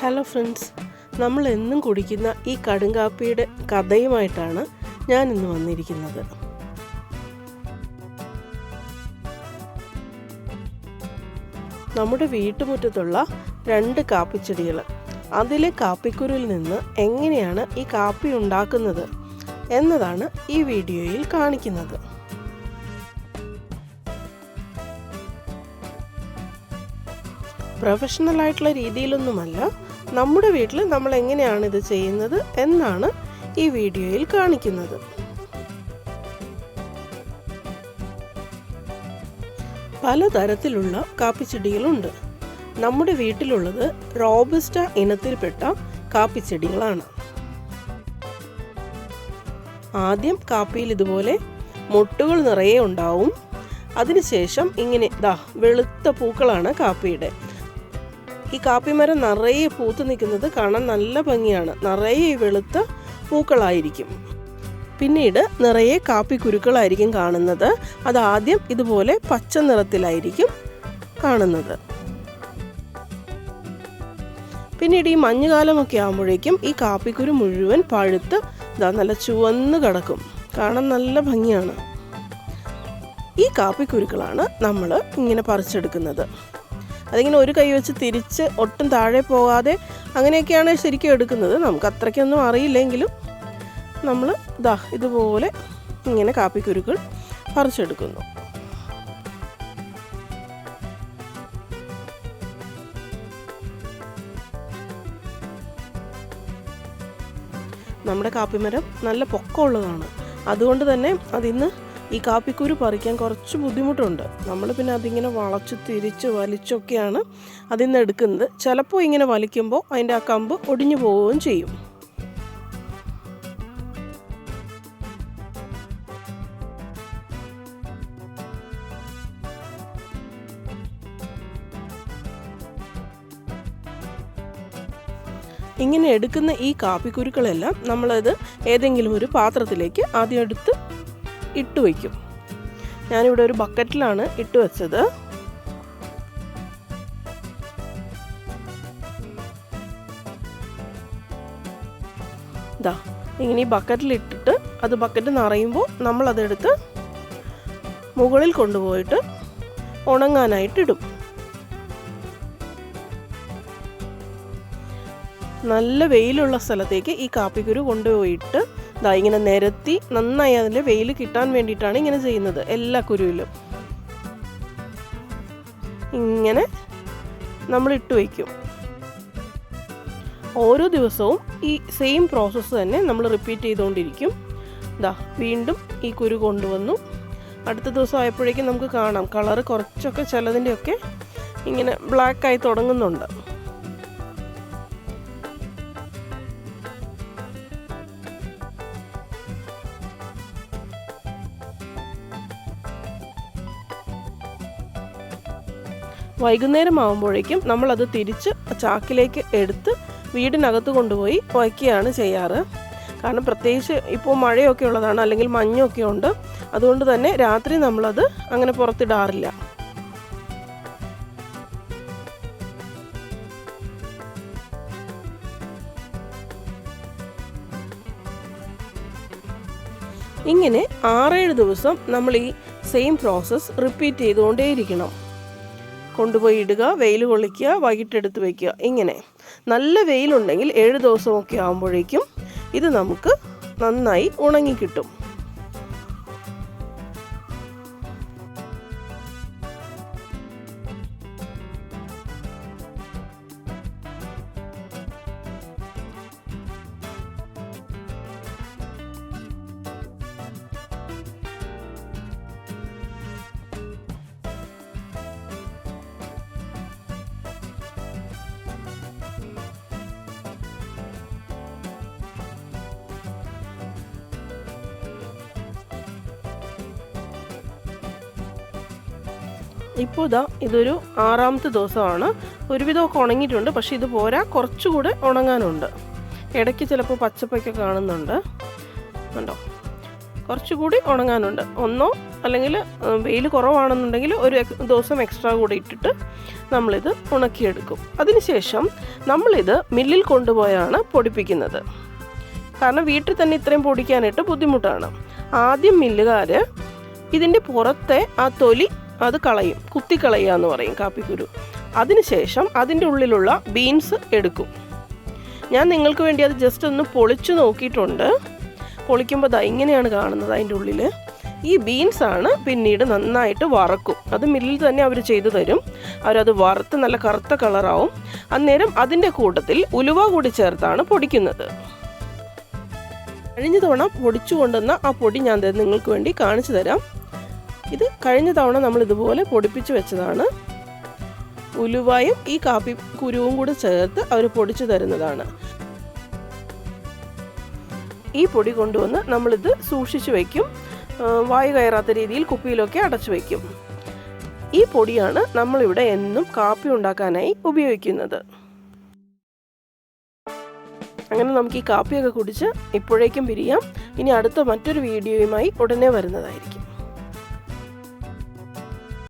Hello friends നമ്മൾ എന്നും കുടിക്കുന്ന ഈ കടുങ്കാപ്പിയുടെ കഥയുമായിട്ടാണ് ഞാൻ ഇന്ന് വന്നിരിക്കുന്നത്. നമ്മുടെ വീട്ടുമുറ്റത്തുള്ള രണ്ട് കാപ്പിച്ചെടികൾ. അതിലെ കാപ്പിക്കുരുവിൽ നിന്ന് എങ്ങനെയാണ് ഈ കാപ്പി ഉണ്ടാക്കുന്നത് എന്നതാണ് ഈ വീഡിയോയിൽ കാണിക്കുന്നത്. പ്രൊഫഷണൽ ആയിട്ടുള്ള രീതിയിലൊന്നുമല്ല നമ്മുടെ വീട്ടിൽ നമ്മൾ എങ്ങനെയാണ് ഇത് ചെയ്യുന്നത് എന്നാണ് ഈ വീഡിയോയിൽ കാണിക്കുന്നത്. പലതരത്തിലുള്ള കാപ്പിച്ചെടികളുണ്ട്. നമ്മുടെ വീട്ടിലുള്ളത് റോബസ്റ്റ ഇനത്തിൽപ്പെട്ട കാപ്പിച്ചെടികളാണ്. ആദ്യം കാപ്പിയിൽ ഇതുപോലെ മുട്ടുകൾ നിറയെ ഉണ്ടാവും. അതിനുശേഷം ഇങ്ങനെ ദാ വെളുത്ത പൂക്കളാണ് കാപ്പിയുടെ. ഈ കാപ്പിമരം നിറയെ പൂത്തു നിൽക്കുന്നത് കാണാൻ നല്ല ഭംഗിയാണ്. നിറയെ വെളുത്ത പൂക്കളായിരിക്കും. പിന്നീട് നിറയെ കാപ്പി കുരുക്കളായിരിക്കും കാണുന്നത്. അതാദ്യം ഇതുപോലെ പച്ച നിറത്തിലായിരിക്കും കാണുന്നത്. പിന്നീട് ഈ മഞ്ഞുകാലമൊക്കെ ആകുമ്പോഴേക്കും ഈ കാപ്പിക്കുരു മുഴുവൻ പഴുത്ത് ഇതാ നല്ല ചുവന്ന് കിടക്കും. കാണാൻ നല്ല ഭംഗിയാണ്. ഈ കാപ്പിക്കുരുക്കളാണ് നമ്മൾ ഇങ്ങനെ പറിച്ചെടുക്കുന്നത്. അതിങ്ങനെ ഒരു കൈ വെച്ച് തിരിച്ച് ഒട്ടും താഴെ പോകാതെ അങ്ങനെയൊക്കെയാണ് ശരിക്കും എടുക്കുന്നത്. നമുക്ക് അത്രയ്ക്കൊന്നും അറിയില്ലെങ്കിലും നമ്മൾ ദാ ഇതുപോലെ ഇങ്ങനെ കാപ്പിക്കുരുക്കൾ പറിച്ചെടുക്കുന്നു. നമ്മുടെ കാപ്പിമരം നല്ല പൊക്കമുള്ളതാണ്. അതുകൊണ്ട് തന്നെ അതിന്ന് ഈ കാപ്പിക്കുരു പറിക്കാൻ കുറച്ച് ബുദ്ധിമുട്ടുണ്ട്. നമ്മൾ പിന്നെ അതിങ്ങനെ വളച്ച് തിരിച്ച് വലിച്ചൊക്കെയാണ് അതിൽ നിന്ന് എടുക്കുന്നത്. ചിലപ്പോൾ ഇങ്ങനെ വലിക്കുമ്പോൾ അതിന്റെ ആ കമ്പ് ഒടിഞ്ഞു പോവുകയും ചെയ്യും. ഇങ്ങനെ എടുക്കുന്ന ഈ കാപ്പിക്കുരുക്കളെല്ലാം നമ്മളത് ഏതെങ്കിലും ഒരു പാത്രത്തിലേക്ക് ആദ്യം എടുത്ത് ഇട്ട് വയ്ക്കും. ഞാനിവിടെ ഒരു ബക്കറ്റിലാണ് ഇട്ട് വെച്ചത്. ഇതാ ഇങ്ങനെ ഈ ബക്കറ്റിൽ ഇട്ടിട്ട് അത് ബക്കറ്റ് നിറയുമ്പോൾ നമ്മളതെടുത്ത് മുകളിൽ കൊണ്ടുപോയിട്ട് ഉണങ്ങാനായിട്ട് ഇടും. നല്ല വെയിലുള്ള സ്ഥലത്തേക്ക് ഈ കാപ്പിക്കുരു കൊണ്ടുപോയിട്ട് ഇതാ ഇങ്ങനെ നിരത്തി നന്നായി അതിന്റെ വെയിൽ കിട്ടാൻ വേണ്ടിയിട്ടാണ് ഇങ്ങനെ ചെയ്യുന്നത് എല്ലാ കുരുവിലും. ഇങ്ങനെ നമ്മൾ ഇട്ട് വയ്ക്കും. ഓരോ ദിവസവും ഈ സെയിം പ്രോസസ്സ് തന്നെ നമ്മൾ റിപ്പീറ്റ് ചെയ്തുകൊണ്ടിരിക്കും. ഇതാ വീണ്ടും ഈ കുരു കൊണ്ടുവന്നു. അടുത്ത ദിവസം ആയപ്പോഴേക്കും നമുക്ക് കാണാം. കളറ് കുറച്ചൊക്കെ ചിലതിന്റെയൊക്കെ ഇങ്ങനെ ബ്ലാക്കായി തുടങ്ങുന്നുണ്ട്. വൈകുന്നേരം ആകുമ്പോഴേക്കും നമ്മളത് തിരിച്ച് ചാക്കിലേക്ക് എടുത്ത് വീടിനകത്ത് കൊണ്ടുപോയി വയ്ക്കുകയാണ് ചെയ്യാറ്. കാരണം പ്രത്യേകിച്ച് ഇപ്പോൾ മഴയൊക്കെ ഉള്ളതാണ് അല്ലെങ്കിൽ മഞ്ഞൊക്കെ ഉണ്ട്. അതുകൊണ്ട് തന്നെ രാത്രി നമ്മളത് അങ്ങനെ പുറത്തിടാറില്ല. ഇങ്ങനെ ആറേഴ് ദിവസം നമ്മൾ ഈ സെയിം പ്രോസസ്സ് റിപ്പീറ്റ് ചെയ്തുകൊണ്ടേയിരിക്കണം. കൊണ്ടുപോയി ഇടുക വെയിൽ കൊള്ളിക്കുക വൈകിട്ടെടുത്ത് വയ്ക്കുക ഇങ്ങനെ. നല്ല വെയിലുണ്ടെങ്കിൽ ഏഴ് ദിവസമൊക്കെ ആകുമ്പോഴേക്കും ഇത് നമുക്ക് നന്നായി ഉണങ്ങി ഇപ്പോൾ ഇതാ ഇതൊരു ആറാമത്തെ ദിവസമാണ്. ഒരുവിധമൊക്കെ ഉണങ്ങിയിട്ടുണ്ട്. പക്ഷെ ഇത് പോരാ കുറച്ചുകൂടെ ഉണങ്ങാനുണ്ട്. ഇടയ്ക്ക് ചിലപ്പോൾ പച്ചപ്പൊക്കെ കാണുന്നുണ്ട്. ഉണ്ടോ കുറച്ചുകൂടി ഉണങ്ങാനുണ്ട്. ഒന്നോ അല്ലെങ്കിൽ വെയിൽ കുറവാണെന്നുണ്ടെങ്കിൽ ഒരു ദിവസം എക്സ്ട്രാ കൂടി ഇട്ടിട്ട് നമ്മളിത് ഉണക്കിയെടുക്കും. അതിനുശേഷം നമ്മളിത് മില്ലിൽ കൊണ്ടുപോയാണ് പൊടിപ്പിക്കുന്നത്. കാരണം വീട്ടിൽ തന്നെ ഇത്രയും പൊടിക്കാനായിട്ട് ബുദ്ധിമുട്ടാണ്. ആദ്യം മില്ലുകാർ ഇതിന്റെ പുറത്തെ ആ തൊലി അത് കളയും കുത്തിക്കളയുക എന്ന് പറയും കാപ്പിക്കുരു. അതിനുശേഷം അതിന്റെ ഉള്ളിലുള്ള ബീൻസ് എടുക്കും. ഞാൻ നിങ്ങൾക്ക് വേണ്ടി അത് ജസ്റ്റ് ഒന്ന് പൊളിച്ചു നോക്കിയിട്ടുണ്ട്. പൊളിക്കുമ്പോൾ ദാ ഇങ്ങനെയാണ് കാണുന്നത് അതിന്റെ ഉള്ളിൽ ഈ ബീൻസ് ആണ് പിന്നീട് നന്നായിട്ട് വറക്കും. അത് മില്ലിൽ തന്നെ അവർ ചെയ്തു തരും. അവരത് വറുത്ത് നല്ല കറുത്ത കളറാവും അന്നേരം അതിന്റെ കൂട്ടത്തിൽ ഉലുവ കൂടി ചേർത്താണ് പൊടിക്കുന്നത്. കഴിഞ്ഞ തവണ പൊടിച്ചു കൊണ്ടുവന്ന ആ പൊടി ഞാൻ നിങ്ങൾക്ക് വേണ്ടി കാണിച്ചു തരാം. ഇത് കഴിഞ്ഞ തവണ നമ്മൾ ഇതുപോലെ പൊടിപ്പിച്ച് വെച്ചതാണ്. ഉലുവായും ഈ കാപ്പി കുരുവും കൂടെ ചേർത്ത് അവർ പൊടിച്ചു തരുന്നതാണ്. ഈ പൊടി കൊണ്ടുവന്ന് നമ്മളിത് സൂക്ഷിച്ചു വയ്ക്കും വായു കയറാത്ത രീതിയിൽ കുപ്പിയിലൊക്കെ അടച്ചു വയ്ക്കും ഈ പൊടിയാണ് നമ്മളിവിടെ എന്നും കാപ്പി ഉണ്ടാക്കാനായി ഉപയോഗിക്കുന്നത്. അങ്ങനെ നമുക്ക് ഈ കാപ്പിയൊക്കെ കുടിച്ച് ഇപ്പോഴേക്കും പിരിയാം. ഇനി അടുത്ത മറ്റൊരു വീഡിയോയുമായി ഉടനെ വരുന്നതായിരിക്കും.